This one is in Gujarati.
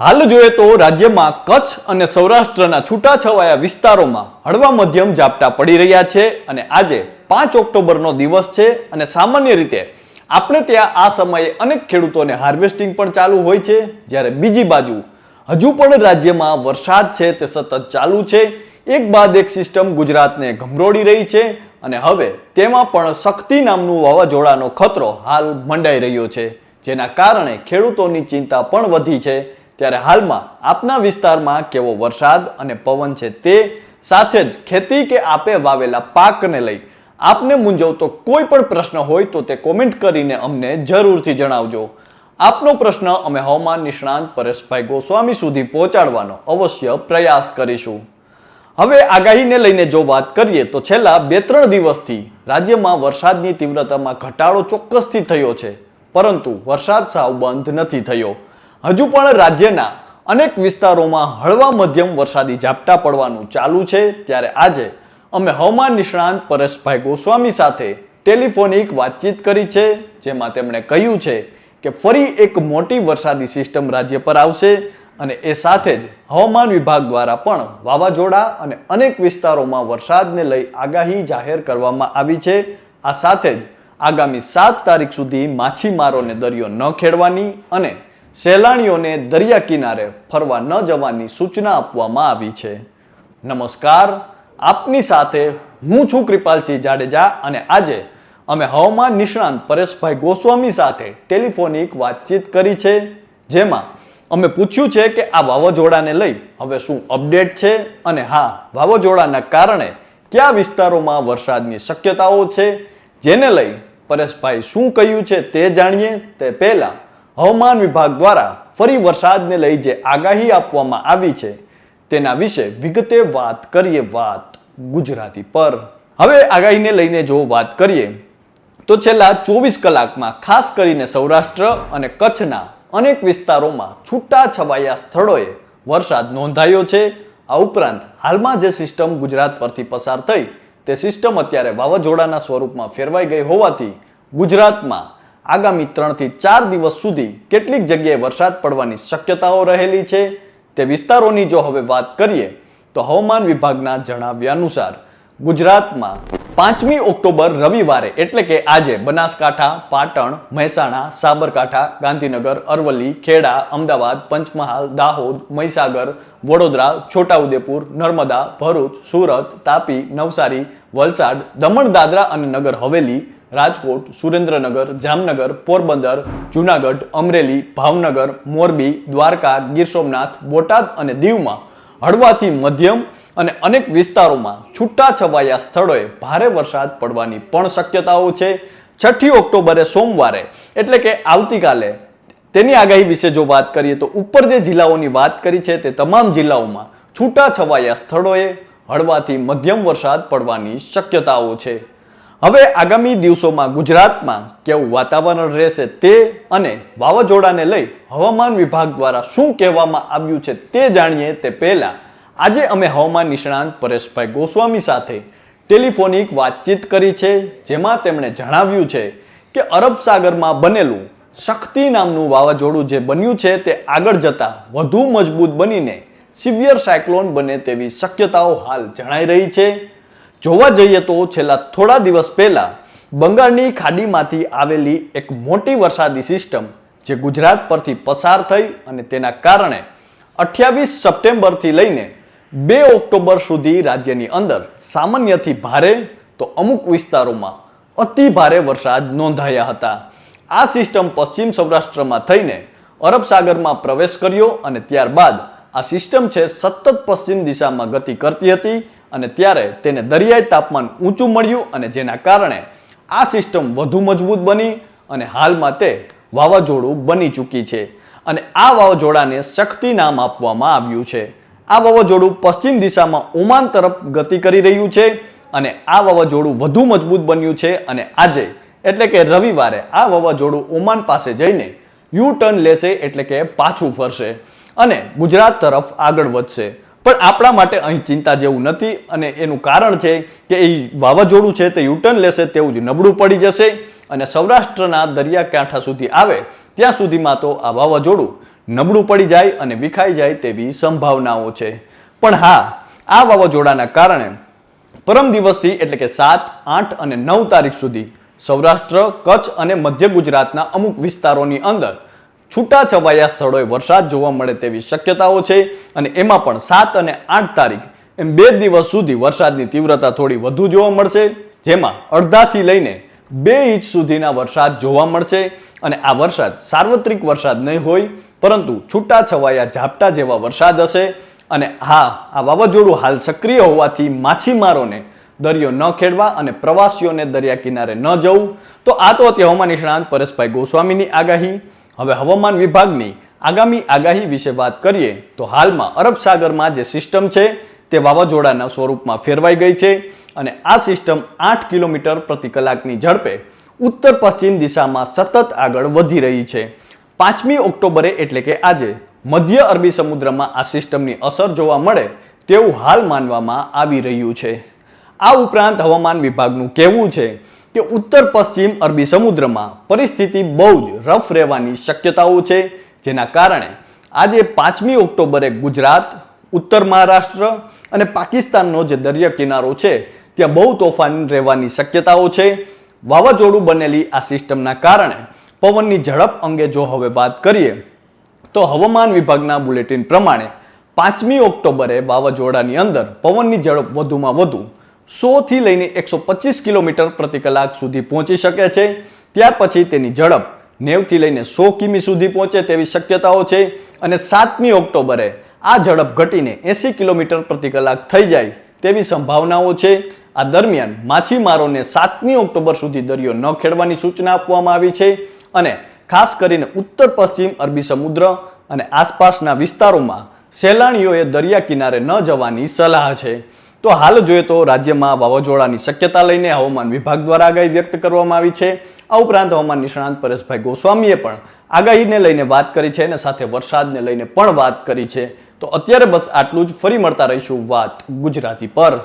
હાલ જોઈએ તો રાજ્યમાં કચ્છ અને સૌરાષ્ટ્રના છૂટાછવાયા વિસ્તારોમાં હળવા મધ્યમ ઝાપટા પડી રહ્યા છે અને આજે પાંચ ઓક્ટોબરનો દિવસ છે અને સામાન્ય રીતે આપણે ત્યાં આ સમયે અનેક ખેડૂતોને હાર્વેસ્ટિંગ પણ ચાલુ હોય છે. જ્યારે બીજી બાજુ હજુ પણ રાજ્યમાં વરસાદ છે તે સતત ચાલુ છે. એક બાદ એક સિસ્ટમ ગુજરાતને ગમરોડી રહી છે અને હવે તેમાં પણ શક્તિ નામનું વાવાઝોડાનો ખતરો હાલ મંડાઈ રહ્યો છે, જેના કારણે ખેડૂતોની ચિંતા પણ વધી છે. ત્યારે હાલમાં આપના વિસ્તારમાં કેવો વરસાદ અને પવન છે તે સાથે જ ખેતી કે આપે વાવેલા પાકને લઈ આપને મૂંઝવતો કોઈ પણ પ્રશ્ન હોય તો તે કોમેન્ટ કરીને અમને જરૂરથી જણાવજો. આપનો પ્રશ્ન અમે હવામાન નિષ્ણાંત પરેશભાઈ ગોસ્વામી સુધી પહોંચાડવાનો અવશ્ય પ્રયાસ કરીશું. હવે આગાહીને લઈને જો વાત કરીએ તો છેલ્લા બે ત્રણ દિવસથી રાજ્યમાં વરસાદની તીવ્રતામાં ઘટાડો ચોક્કસથી થયો છે. પરંતુ વરસાદ સાવ બંધ નથી થયો. હજુ પણ રાજ્યના અનેક વિસ્તારોમાં હળવા મધ્યમ વરસાદી ઝાપટા પડવાનું ચાલુ છે. ત્યારે આજે અમે હવામાન નિષ્ણાંત પરેશભાઈ ગોસ્વામી સાથે ટેલિફોનિક વાતચીત કરી છે, જેમાં તેમણે કહ્યું છે કે ફરી એક મોટી વરસાદી સિસ્ટમ રાજ્ય પર આવશે અને એ સાથે જ હવામાન વિભાગ દ્વારા પણ વાવાઝોડા અને અનેક વિસ્તારોમાં વરસાદને લઈ આગાહી જાહેર કરવામાં આવી છે. આ સાથે જ આગામી સાત તારીખ સુધી માછીમારોને દરિયો ન ખેડવાની અને સહેલાણીઓને દરિયા કિનારે ફરવા ન જવાની સૂચના આપવામાં આવી છે. નમસ્કાર, આપની સાથે હું છું કૃપાલસિંહ જાડેજા અને આજે અમે હવામાન નિષ્ણાંત પરેશભાઈ ગોસ્વામી સાથે ટેલિફોનિક વાતચીત કરી છે, જેમાં અમે પૂછ્યું છે કે આ વાવાઝોડાને લઈ હવે શું અપડેટ છે અને હા, વાવાઝોડાના કારણે કયા વિસ્તારોમાં વરસાદની શક્યતાઓ છે, જેને લઈ પરેશભાઈ શું કહ્યું છે તે જાણીએ. તે પહેલા હવામાન વિભાગ દ્વારા ફરી વરસાદને લઈ જે આગાહી આપવામાં આવી છે, તેના વિશે વિગતે વાત કરીએ વાત ગુજરાતી પર. હવે આગાહીને લઈને જો વાત કરીએ, તો છેલ્લા ચોવીસ કલાકમાં ખાસ કરીને સૌરાષ્ટ્ર અને કચ્છના અનેક વિસ્તારોમાં છૂટા છવાયા સ્થળોએ વરસાદ નોંધાયો છે. આ ઉપરાંત હાલમાં જે સિસ્ટમ ગુજરાત પરથી પસાર થઈ, તે સિસ્ટમ અત્યારે વાવાઝોડાના સ્વરૂપમાં ફેરવાઈ ગઈ હોવાથી ગુજરાતમાં આગામી ત્રણથી ચાર દિવસ સુધી કેટલીક જગ્યાએ વરસાદ પડવાની શક્યતાઓ રહેલી છે. તે વિસ્તારોની જો હવે વાત કરીએ, તો હવામાન વિભાગના જણાવ્યા અનુસાર, ગુજરાતમાં પાંચમી ઓક્ટોબર રવિવારે એટલે કે આજે બનાસકાંઠા, પાટણ, મહેસાણા, સાબરકાંઠા, ગાંધીનગર, અરવલ્લી, ખેડા, અમદાવાદ, પંચમહાલ, દાહોદ, મહીસાગર, વડોદરા, છોટાઉદેપુર, નર્મદા, ભરૂચ, સુરત, તાપી, નવસારી, વલસાડ, દમણ, દાદરા અને નગર હવેલી રાજકોટ, સુરેન્દ્રનગર, જામનગર, પોરબંદર, જુનાગઢ, અમરેલી, ભાવનગર, મોરબી, દ્વારકા, ગીર સોમનાથ, બોટાદ અને દીવમાં હળવાથી મધ્યમ અને અનેક વિસ્તારોમાં છૂટા છવાયા સ્થળોએ ભારે વરસાદ પડવાની પણ શક્યતાઓ છે. છઠ્ઠી ઓક્ટોબરે સોમવારે, એટલે કે આવતીકાલે, તેની આગાહી વિશે જો વાત કરીએ તો ઉપર જે જિલ્લાઓની વાત કરી છે તે તમામ જિલ્લાઓમાં છૂટા છવાયા સ્થળોએ હળવાથી મધ્યમ વરસાદ પડવાની શક્યતાઓ છે. હવે આગામી દિવસોમાં ગુજરાતમાં કેવું વાતાવરણ રહેશે તે અને વાવાઝોડાને લઈ હવામાન વિભાગ દ્વારા શું કહેવામાં આવ્યું છે તે જાણીએ તે પહેલાં આજે અમે હવામાન નિષ્ણાંત પરેશભાઈ ગોસ્વામી સાથે ટેલિફોનિક વાતચીત કરી છે, જેમાં તેમણે જણાવ્યું છે કે અરબ સાગરમાં બનેલું શક્તિ નામનું વાવાઝોડું જે બન્યું છે તે આગળ જતાં વધુ મજબૂત બનીને સિવિયર સાયક્લોન બને તેવી શક્યતાઓ હાલ જણાઈ રહી છે. જોવા જઈએ તો છેલ્લા થોડા દિવસ પહેલા બંગાળની ખાડીમાંથી આવેલી એક મોટી વરસાદી સિસ્ટમ જે ગુજરાત પરથી પસાર થઈ અને તેના કારણે અઠ્યાવીસ સપ્ટેમ્બરથી લઈને બે ઓક્ટોબર સુધી રાજ્યની અંદર સામાન્યથી ભારે તો અમુક વિસ્તારોમાં અતિ ભારે વરસાદ નોંધાયા હતા. આ સિસ્ટમ પશ્ચિમ સૌરાષ્ટ્રમાં થઈને અરબ સાગરમાં પ્રવેશ કર્યો અને ત્યારબાદ આ સિસ્ટમ છે સતત પશ્ચિમ દિશામાં ગતિ કરતી હતી અને ત્યારે તેને દરિયાઈ તાપમાન ઊંચું મળ્યું અને જેના કારણે આ સિસ્ટમ વધુ મજબૂત બની અને હાલમાં તે વાવાઝોડું બની ચૂકી છે. અને આ વાવાઝોડાને શક્તિ નામ આપવામાં આવ્યું છે. આ વાવાઝોડું પશ્ચિમ દિશામાં ઓમાન તરફ ગતિ કરી રહ્યું છે અને આ વાવાઝોડું વધુ મજબૂત બન્યું છે અને આજે એટલે કે રવિવારે આ વાવાઝોડું ઓમાન પાસે જઈને યુ ટર્ન લેશે એટલે કે પાછું ફરશે અને ગુજરાત તરફ આગળ વધશે. પણ આપણા માટે અહીં ચિંતા જેવું નથી અને એનું કારણ છે કે એ વાવાઝોડું છે તે યુટર્ન લેશે તેવું જ નબળું પડી જશે અને સૌરાષ્ટ્રના દરિયાકાંઠા સુધી આવે ત્યાં સુધીમાં તો આ વાવાઝોડું નબળું પડી જાય અને વિખાઈ જાય તેવી સંભાવનાઓ છે. પણ હા, આ વાવાઝોડાના કારણે પરમ દિવસથી એટલે કે સાત, આઠ અને નવ તારીખ સુધી સૌરાષ્ટ્ર, કચ્છ અને મધ્ય ગુજરાતના અમુક વિસ્તારોની અંદર છૂટા છવાયા સ્થળોએ વરસાદ જોવા મળે તેવી શક્યતાઓ છે અને એમાં પણ સાત અને આઠ તારીખ એમ બે દિવસ સુધી વરસાદની તીવ્રતા થોડી વધુ જોવા મળશે, જેમાં અડધાથી લઈને બે ઇંચ સુધીના વરસાદ જોવા મળશે અને આ વરસાદ સાર્વત્રિક વરસાદ નહીં હોય, પરંતુ છૂટા છવાયા ઝાપટા જેવા વરસાદ હશે અને હા, આ વાવાઝોડું હાલ સક્રિય હોવાથી માછીમારોને દરિયો ન ખેડવા અને પ્રવાસીઓને દરિયા કિનારે ન જવું. તો આ તો હતી હવામાન નિષ્ણાંત પરેશભાઈ ગોસ્વામીની આગાહી. હવે હવામાન વિભાગની આગામી આગાહી વિશે વાત કરીએ તો હાલમાં અરબ સાગરમાં જે સિસ્ટમ છે તે વાવાઝોડાના સ્વરૂપમાં ફેરવાઈ ગઈ છે અને આ સિસ્ટમ આઠ કિલોમીટર પ્રતિ કલાકની ઝડપે ઉત્તર પશ્ચિમ દિશામાં સતત આગળ વધી રહી છે. પાંચમી ઓક્ટોબરે એટલે કે આજે મધ્ય અરબી સમુદ્રમાં આ સિસ્ટમની અસર જોવા મળે તેવું હાલ માનવામાં આવી રહ્યું છે. આ ઉપરાંત હવામાન વિભાગનું કહેવું છે કે ઉત્તર પશ્ચિમ અરબી સમુદ્રમાં પરિસ્થિતિ બહુ જ રફ રહેવાની શક્યતાઓ છે, જેના કારણે આજે પાંચમી ઓક્ટોબરે ગુજરાત, ઉત્તર મહારાષ્ટ્ર અને પાકિસ્તાનનો જે દરિયા કિનારો છે, ત્યાં બહુ તોફાન રહેવાની શક્યતાઓ છે. વાવાઝોડું બનેલી આ સિસ્ટમના કારણે પવનની ઝડપ અંગે જો હવે વાત કરીએ, તો હવામાન વિભાગના બુલેટિન પ્રમાણે પાંચમી ઓક્ટોબરે વાવાઝોડાની અંદર પવનની ઝડપ વધુમાં વધુ સોથી લઈને એકસો પચીસ કિલોમીટર પ્રતિ કલાક સુધી પહોંચી શકે છે. ત્યાર પછી તેની ઝડપ નેવથી લઈને સો કિમી સુધી પહોંચે તેવી શક્યતાઓ છે અને સાતમી ઓક્ટોબરે આ ઝડપ ઘટીને એંસી કિલોમીટર પ્રતિ કલાક થઈ જાય તેવી સંભાવનાઓ છે. આ દરમિયાન માછીમારોને સાતમી ઓક્ટોબર સુધી દરિયો ન ખેડવાની સૂચના આપવામાં આવી છે અને ખાસ કરીને ઉત્તર પશ્ચિમ અરબી સમુદ્ર અને આસપાસના વિસ્તારોમાં સહેલાણીઓએ દરિયા કિનારે ન જવાની સલાહ છે. તો હાલ જોઈએ તો રાજ્યમાં વાવાઝોડાની શક્યતા લઈને હવામાન વિભાગ દ્વારા આગાહી વ્યક્ત કરવામાં આવી છે. આ ઉપરાંત હવામાન નિષ્ણાંત પરેશભાઈ ગોસ્વામીએ પણ આગાહીને લઈને વાત કરી છે અને સાથે વરસાદને લઈને પણ વાત કરી છે. તો અત્યારે બસ આટલું જ. ફરી મળતા રહીશું વાત ગુજરાતી પર.